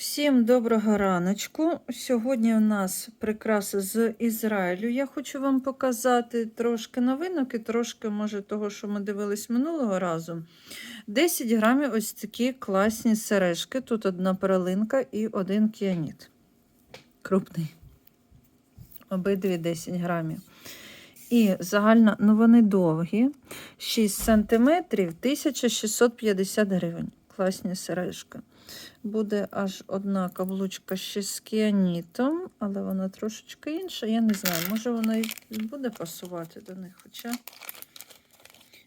Всім доброго раночку. Сьогодні у нас прикраси з Ізраїлю. Я хочу вам показати трошки новинок і трошки, може, того, що ми дивились минулого разу. 10 грамів ось такі класні сережки. Тут одна перелинка і один кіаніт. Крупний. Обидві 10 грамів. І загально, ну вони довгі. 6 сантиметрів, 1650 гривень. Класні сережки. Буде аж одна каблучка ще з кіанітом, але вона трошечки інша. Я не знаю, може вона і буде пасувати до них. Хоча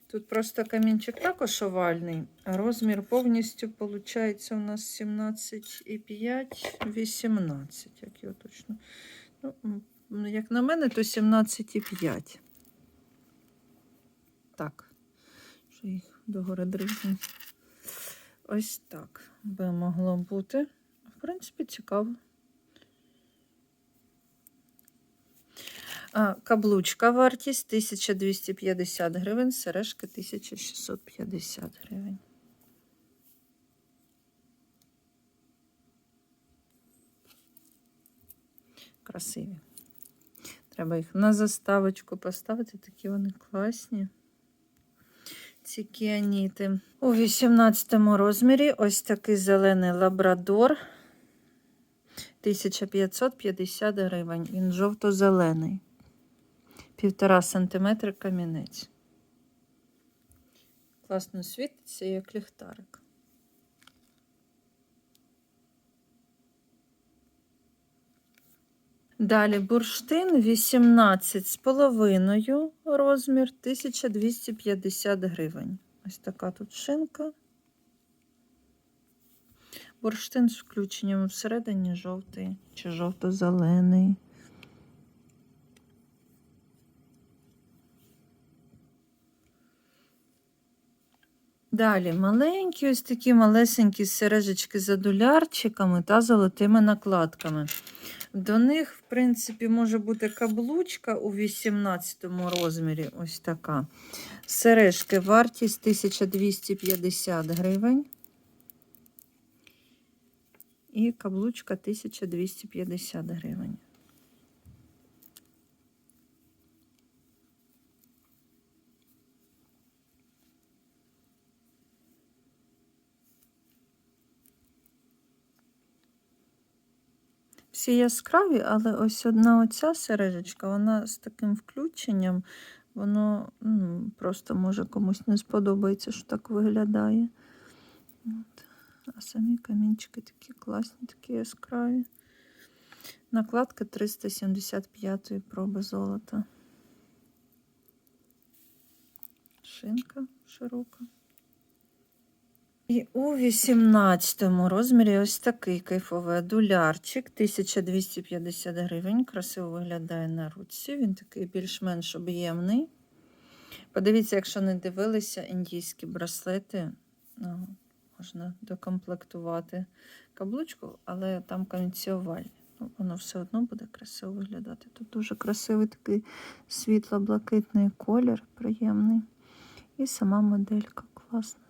тут просто камінчик також овальний, а розмір повністю виходить у нас 17,5, 18, як його точно. Ну, як на мене, то 17,5. Так, що їх догори дрібні. Ось так би могло бути. В принципі, цікаво. Каблучка вартість 1250 гривень, сережки 1650 гривень. Красиві. Треба їх на заставочку поставити, такі вони класні ці кіаніти. У 18 розмірі ось такий зелений лабрадор 1550 гривень. Він жовто-зелений. Півтора сантиметра камінець. Класно світиться, як ліхтарик. Далі бурштин 18 з половиною розмір 1250 гривень. Ось така тут шинка. Бурштин з включенням всередині жовтий чи жовто-зелений. Далі маленькі, ось такі малесенькі сережечки з адулярчиками та золотими накладками. До них, в принципі, може бути каблучка у 18 розмірі. Ось така. Сережки вартість 1250 гривень. І каблучка 1250 гривень. Всі яскраві, але ось одна оця сережечка, вона з таким включенням, воно ну, просто може комусь не сподобається, що так виглядає. От. А самі камінчики такі класні, такі яскраві. Накладка 375-ї проби золота. Шинка широка. І у 18 розмірі ось такий кайфовий адулярчик, 1250 гривень. Красиво виглядає на руці. Він такий більш-менш об'ємний. Подивіться, якщо не дивилися індійські браслети, ну, можна докомплектувати каблучку, але там камінці. Ну, воно все одно буде красиво виглядати. Тут дуже красивий такий світло-блакитний колір, приємний. І сама моделька класна.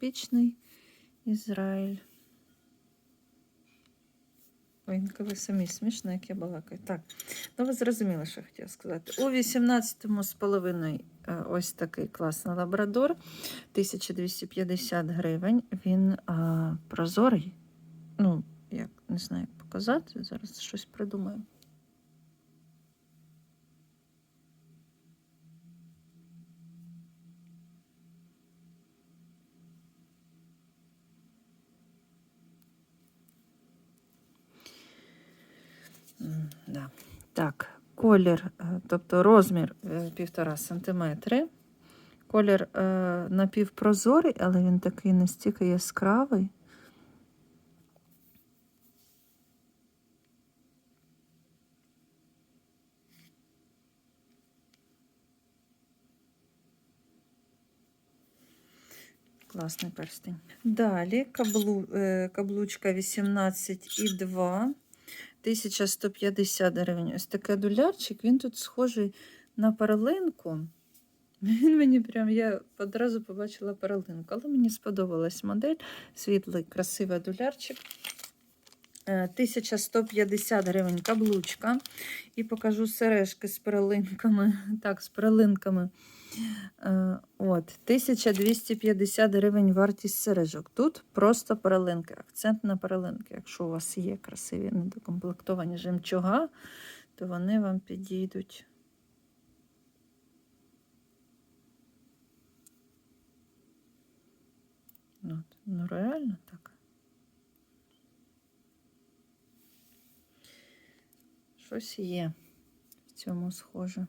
Типічний Ізраїль. Ви самі смішно, як я балакаю. Так, ну ви зрозуміли, що я хотіла сказати. У 18-му з половиною е, ось такий класний лабрадор. 1250 гривень. Він а, прозорий. Ну, як не знаю, як показати. Зараз щось придумаю. Да. Так, колір, е, тобто розмір е, півтора сантиметри. Колір е, напівпрозорий, але він такий настільки яскравий. Класний перстень. Далі каблу, каблучка 18,2. 1150 гривень. Ось такий дулярчик, він тут схожий на перлинку. Він мені прям, я одразу побачила перлинку, але мені сподобалась модель. Світлий, красивий дулярчик. Е, 1150 гривень каблучка. І покажу сережки з перелинками. Так, з перелинками. Е, От, 1250 гривень вартість сережок. Тут просто перелинки, акцент на перелинки. Якщо у вас є красиві недокомплектовані жемчуга, то вони вам підійдуть. От, ну реально так. Щось є в цьому схоже.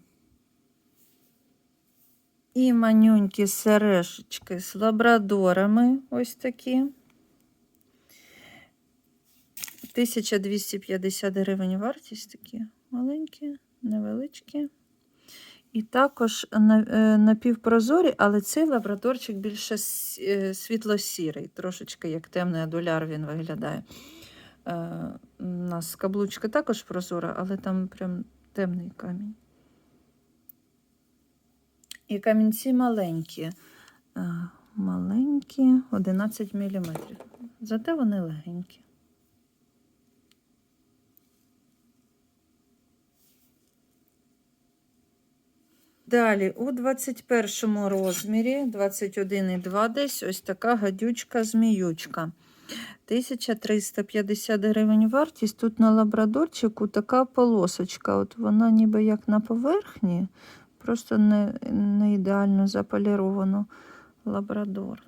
І манюнькі сережечки з лабрадорами ось такі. 1250 гривень вартість такі маленькі, невеличкі. І також е, напівпрозорі, але цей лабрадорчик більше е, світло-сірий, трошечки як темний адуляр він виглядає. Е, У нас каблучка також прозора, але там прям темний камінь. І камінці маленькі. Е, Маленькі, 11 мм. Зате вони легенькі. Далі у 21 розмірі, 21,2 десь, ось така гадючка-зміючка. 1350 гривень вартість. Тут на лабрадорчику така полосочка. От вона ніби як на поверхні, просто не, не ідеально заполіровано лабрадор.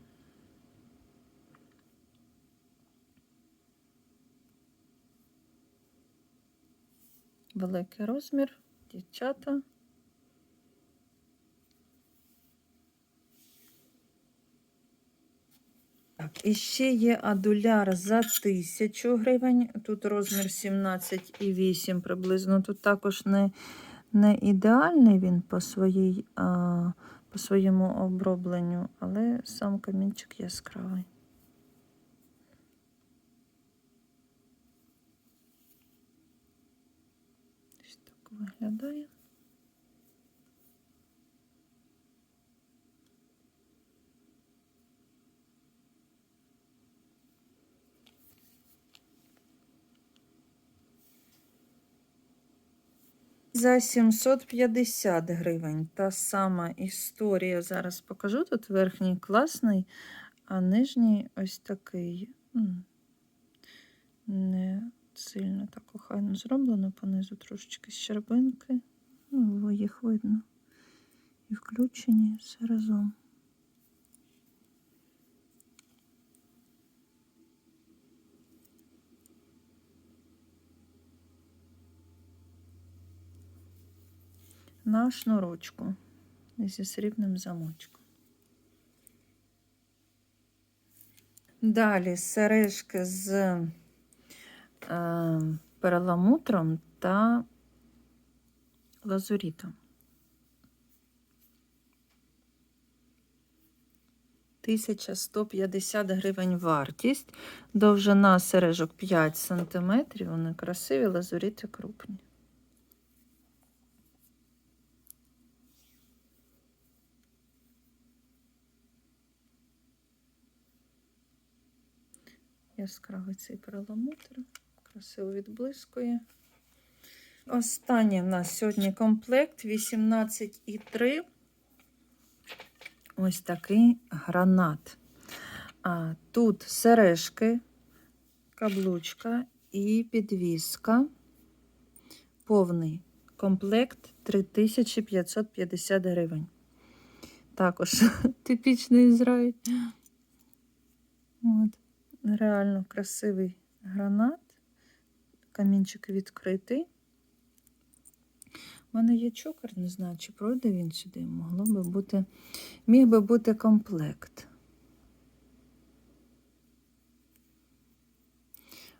Великий розмір, дівчата. Так, і ще є адуляр за 1000 гривень. Тут розмір 17,8 приблизно. Тут також не, не ідеальний він по, своїй, а, по своєму обробленню, але сам камінчик яскравий. Ось так виглядає. За 750 гривень. Та сама історія. Зараз покажу. Тут верхній класний, а нижній ось такий. Не сильно так охайно зроблено, понизу трошечки щербинки. Ну, їх видно. І включені все разом. На шнурочку зі срібним замочком. Далі сережки з е, перламутром та лазурітом. 1150 гривень вартість, довжина сережок 5 см, вони красиві, лазуріти крупні. Яскравий цей перламутр, красиво відблискує. Останній в нас сьогодні комплект 18,3. Ось такий гранат. А, Тут сережки, каблучка і підвіска. Повний комплект 3550 гривень. Також типічний Ізраїль. От. Реально красивий гранат. Камінчик відкритий. У мене є чокер, не знаю, чи пройде він сюди. Могло би бути, міг би бути комплект.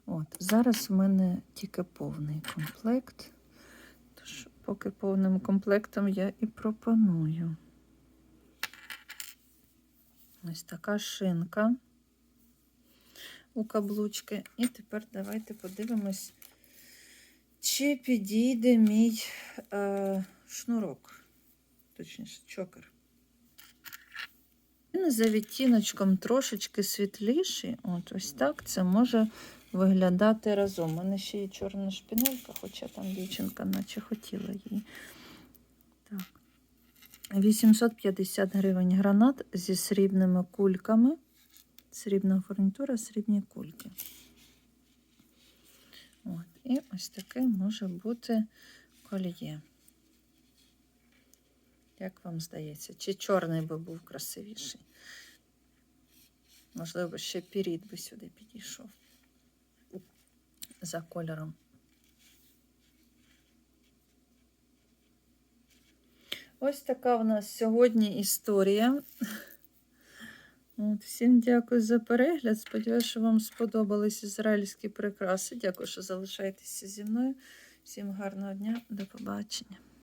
От, зараз в мене тільки повний комплект. Тож, поки повним комплектом я і пропоную. Ось така шинка у каблучки. І тепер давайте подивимось, чи підійде мій е, шнурок, точніше, чокер. Він за відтіночком трошечки світліший. От ось так це може виглядати разом. У мене ще є чорна шпінелька, хоча там дівчинка наче хотіла її. Так. 850 гривень гранат зі срібними кульками. Срібна фурнітура, срібні кульки. От. І ось таке може бути кольє. Як вам здається? Чи чорний би був красивіший? Можливо, ще пірід би сюди підійшов за кольором. Ось така в нас сьогодні історія. От, всім дякую за перегляд. Сподіваюся, що вам сподобались ізраїльські прикраси. Дякую, що залишаєтеся зі мною. Всім гарного дня, до побачення.